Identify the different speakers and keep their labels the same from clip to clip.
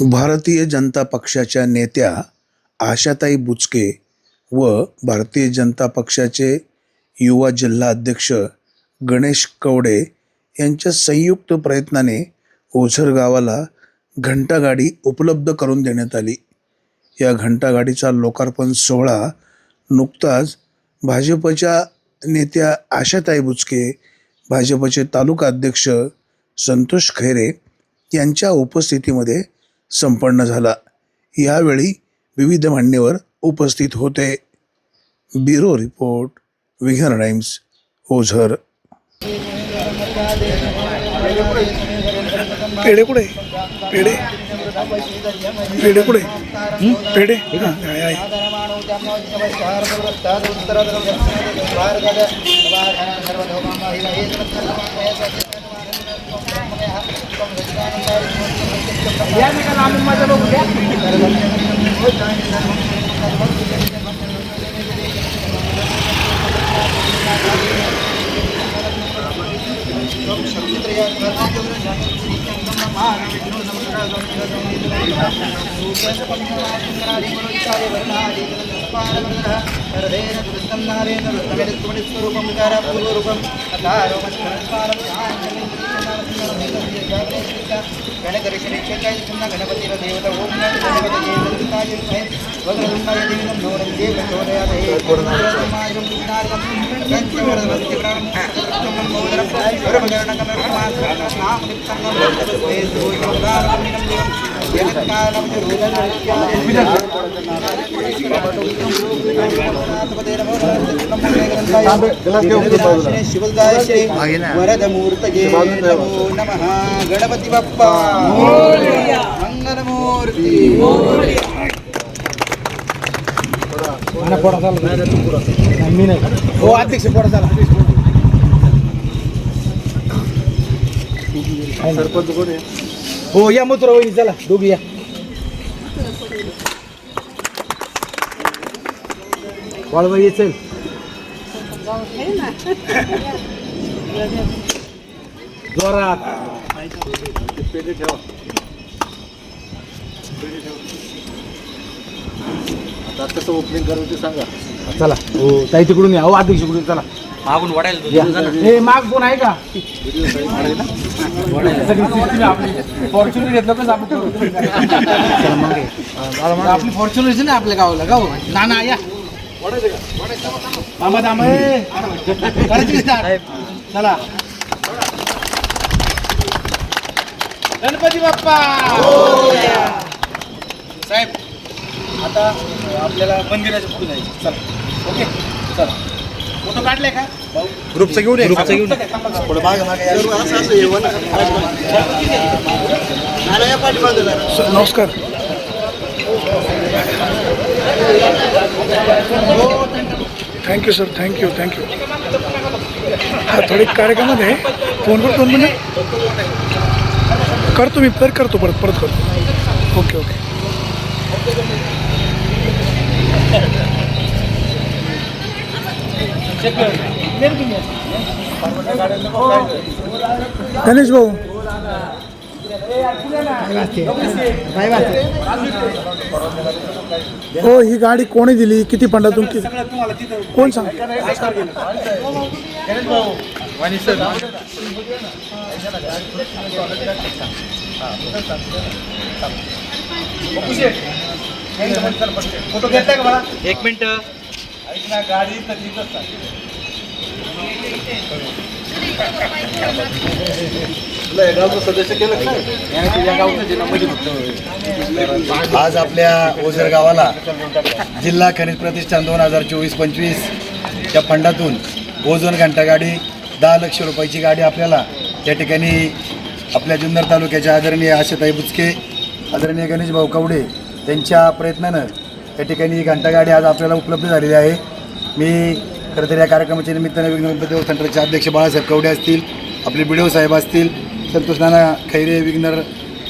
Speaker 1: भारतीय जनता पक्षाच्या नेत्या आशाताई बुचके व भारतीय जनता पक्षाचे युवा जिल्हा अध्यक्ष गणेश कवडे यांच्या संयुक्त प्रयत्नाने ओझर गावाला घंटागाडी उपलब्ध करून देण्यात आली. या घंटागाडीचा लोकार्पण सोहळा नुकताच भाजपच्या नेत्या आशाताई बुचके भाजपचे तालुका अध्यक्ष संतोष खैरे यांच्या उपस्थितीमध्ये संपन्न झाला. यावेळी विविध मान्यवर उपस्थित होते. Bureau report Vighan times Ozar. पेढे कुठे? पेढे? पेढे कुठे? पेढे? या निकाल आम्ही
Speaker 2: मजा बघू द्या. शकतो கணகரிஷனை சென்றாய் சொன்ன கணபதிர தேவத ஓம் கணபதியே தாயை வகரதுண்டாய தேவனம் நோரம் தேவ சோதயாதே குருநாதம் ஆயிரம் குருநாதம் கத்திவரதம் श्री वरदमूर्तये नमो नमः गणपती बाप्पा मंगलमूर्ती हो अध्यक्ष पोडा चला सरपंच कोण हो या मथुरा वहिनी चला दोघी या. वाळवा ये चल. जोरात.
Speaker 3: कसं ओपनिंग करायचं ते सांगा.
Speaker 2: चला हो ताई तिकडून या. हो अध्यक्ष तिकडून चला.
Speaker 4: मागून वाढायला.
Speaker 2: हे माग कोण आहे का? फॉर्च्युनर घेतलं कसं आपण आपली फॉर्च्युनर ना आपल्या गावाला. गाव ना ना या. मामा दामा ए. करायची का start? चला. गणपती बाप्पा. साहेब आता आपल्याला मंदिराच्या पुढे जायचं चला. ओके? चला. फोटो काढले का? ग्रुपचं घेऊन ग्रुपचं घेऊन
Speaker 1: नमस्कार. थँक्यू सर थँक्यू थँक्यू हा थोडे कार्यक्रमामध्ये फोनवर दोन मिनिट. करतो मी परत करतो परत परत करतो. ओके ओके गणेश भाऊ। हो ही गाडी कोणी दिली? किती फंडातून
Speaker 2: का
Speaker 4: एक मिनिट.
Speaker 2: ऐक ना गाडी तर तिथंच
Speaker 3: आज आपल्या ओझर गावाला जिल्हा खनिज प्रतिष्ठान दोन हजार चोवीस पंचवीस या फंडातून ओझोन घंटा गाडी दहा लक्ष रुपयाची गाडी आपल्याला त्या ठिकाणी आपल्या जुन्नर तालुक्याच्या आदरणीय आशाताई बुचके आदरणीय गणेश भाऊ कवडे त्यांच्या प्रयत्नानं या ठिकाणी ही आज आपल्याला उपलब्ध झालेली आहे. मी खरं तर या कार्यक्रमाच्या निमित्ताने विघ्न गणपती देव सेंटरचे अध्यक्ष बाळासाहेब कवडे असतील आपले बी साहेब असतील संतोष नाना खैरे विघ्नर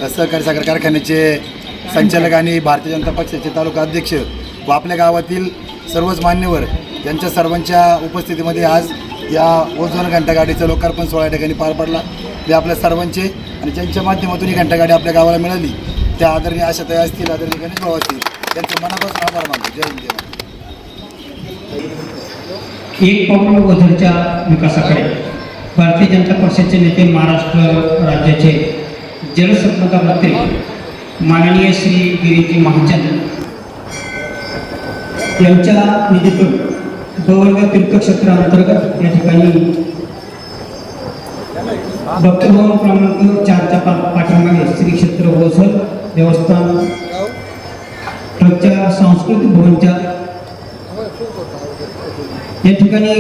Speaker 3: सहकारी साखर कारखान्याचे संचालक आणि भारतीय जनता पक्षाचे तालुका अध्यक्ष व आपल्या गावातील सर्वच मान्यवर यांच्या सर्वांच्या उपस्थितीमध्ये आज या ओझोन घंटागाडीचं लोकार्पण सोहळा या ठिकाणी पार पडला. ते आपल्या सर्वांचे आणि ज्यांच्या माध्यमातून ही घंटागाडी आपल्या गावाला मिळाली त्या आदरणीय आशाताई असतील आदरणीय गणेश भाऊ असतील त्यांचं मनापासून आभार मानतो. जय हिंद
Speaker 4: एक पाऊल ओझरच्या विकासाकडे. भारतीय जनता पक्षाचे नेते महाराष्ट्र राज्याचे जलसंपदा मंत्री माननीय श्री गिरीजी महाजन यांच्या निधीतून गोवर्ग तीर्थक्षेत्र अंतर्गत या ठिकाणी भक्तभवन क्रमांक चारच्या पाठीमागे श्री क्षेत्र गोसल देवस्थान ट्रकच्या सांस्कृतिक भवनच्या या ठिकाणी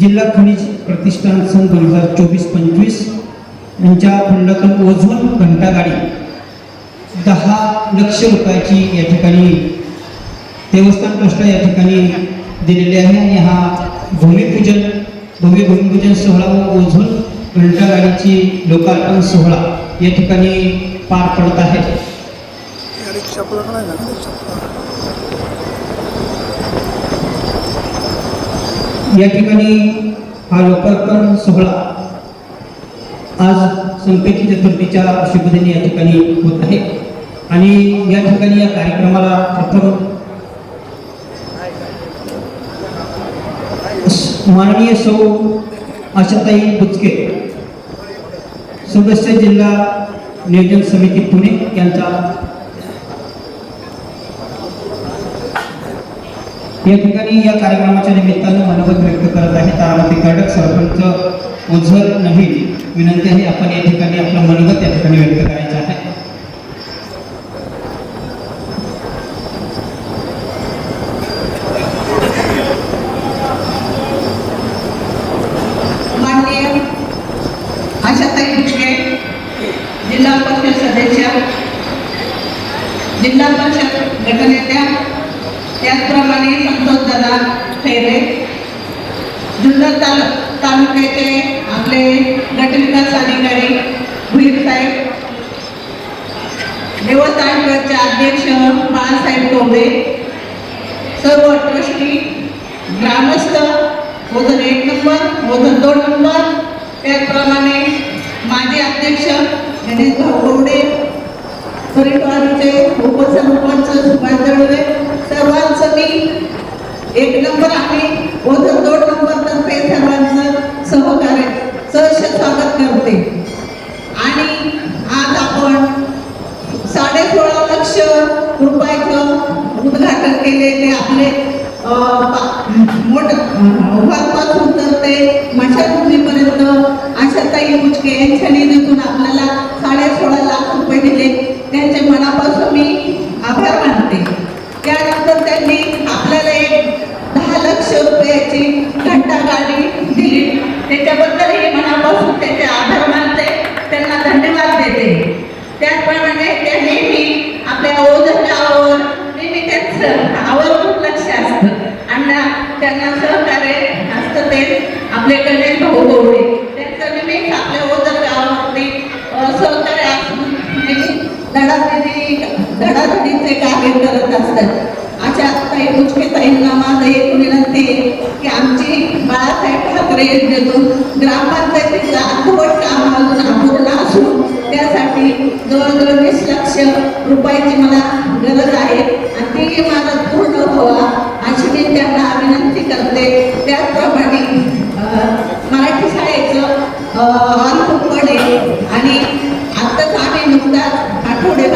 Speaker 4: जिल्हा खनिज प्रतिष्ठान सन दोन हजार चोवीस पंचवीस यांच्या फंडातून ओझोन घंटागाडी दहा लक्ष रुपयाची या ठिकाणी देवस्थान ट्रस्ट या ठिकाणी दिलेली आहे आणि हा भूमिपूजन भव्य भूमिपूजन सोहळा व ओझोन घंटागाडीची लोकार्पण सोहळा या ठिकाणी पार पडत आहे
Speaker 1: रिक्षा पुढं नाही ना रिक्षा
Speaker 4: या ठिकाणी हा लोकार्पण सोहळा आज संपेची चतुर्थीच्या शुभदिनी या ठिकाणी होत आहे. आणि या ठिकाणी या कार्यक्रमाला प्रथम माननीय सौ आशाताई बुचके सदस्य जिल्हा नियोजन समिती पुणे यांचा या ठिकाणी या कार्यक्रमाच्या निमित्तानं मनोगत व्यक्त करत आहे. तारामती कर्डक सरपंच ओझर नवीन विनंती आहे आपण या ठिकाणी आपलं मनोगत या ठिकाणी व्यक्त करायचं आहे
Speaker 5: माननीय आशाताई बुचके जिल्हा परिषद सदस्य जिल्हा परिषद गटनेत्या त्याचप्रमाणे संतोषदादा खैरे जुन्नर ताल तालुक्याचे आपले गटविकास अधिकारी भुईर साहेब देवस्थान ट्रस्टचे अध्यक्ष बाळासाहेब टोंबे सर्व ट्रस्टी ग्रामस्थ वजन एक नंबर वजन दोन नंबर त्याचप्रमाणे माजी अध्यक्ष गणेश भाऊ गवडे परिवारचे उपसरपंच सुभाष दळवे सर्वांचं मी एक नंबर आम्ही वजन दोन नंबर तर्फे सर्वांचं सहकार्य सहर्ष स्वागत करते आणि आज आपण साडे सोळा लक्ष रुपयाचं केले ते आपले अं, मोठ उभारपासून तर ते मशाभूमीपर्यंत आशाताई मुचके यांच्या निधीतून आपल्याला साडे सोळा लाख रुपये दिले. त्यांचे मनापासून मी आभार मानते. त्यानंतर त्यांनी आपल्याला एक दहा लक्ष रुपयाची घंटा गाडी दिली. त्याच्याबद्दलही मनापासून त्याचे आभार मानते. त्यांना धन्यवाद देते. त्याचप्रमाणे त्या नेहमी आपल्या ओझर गावावर नेहमी त्यांचं आवर्जून लक्ष असतं आणि त्यांना सहकार्य असतं ते आपले गणेश भाऊ गवडे त्यांचं नेहमी आपल्या ओझर गावामध्ये सहकार्य असून धडाधडी धडाधडीचे कार्य करत असतात. अशा काही मुचके ताईंना माझं एक विनंती आहे की आमची बाळासाहेब ठाकरे योजनेतून ग्रामपंचायतीचं अर्धवट काम अजून अपूर्ण असून त्यासाठी जवळजवळ वीस लक्ष रुपयाची मला गरज आहे. आणि ती माझं पूर्ण व्हावा अशी मी त्यांना विनंती करते त्याचप्रमाणे अं, मराठी शाळेचं ऑन आहे आणि आत्ताच आम्ही नुकताच आठवडे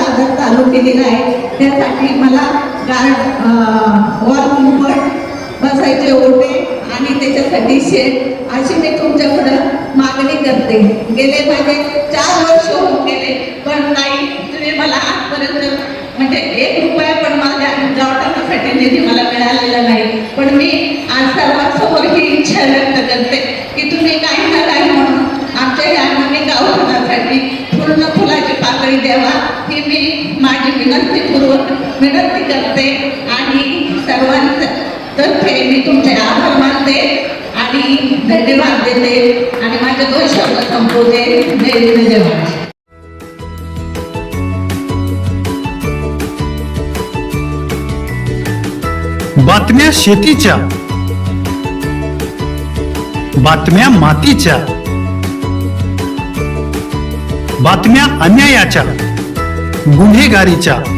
Speaker 5: बाजार दिला आहे. त्यासाठी मला गार्ड वॉल कुंपट बसायचे ओटे आणि त्याच्यासाठी शेड अशी मी तुमच्याकडं मागणी करते. गेले माझे चार वर्ष होऊन गेले पण नाही तुम्ही मला आजपर्यंत म्हणजे एक रुपया पण माझ्या गावठाणासाठी निधी मला मिळालेला नाही. पण मी आज सर्वांसमोर ही इच्छा व्यक्त करते. करते आणि सर्वांचं मी तुमचे आभार मानते आणि धन्यवाद देते आणि माझे दोन शब्द संपवते. धन्यवाद
Speaker 6: बातम्या शेतीच्या. बातम्या मातीच्या. बातम्या अन्यायाच्या. गुन्हेगारीच्या.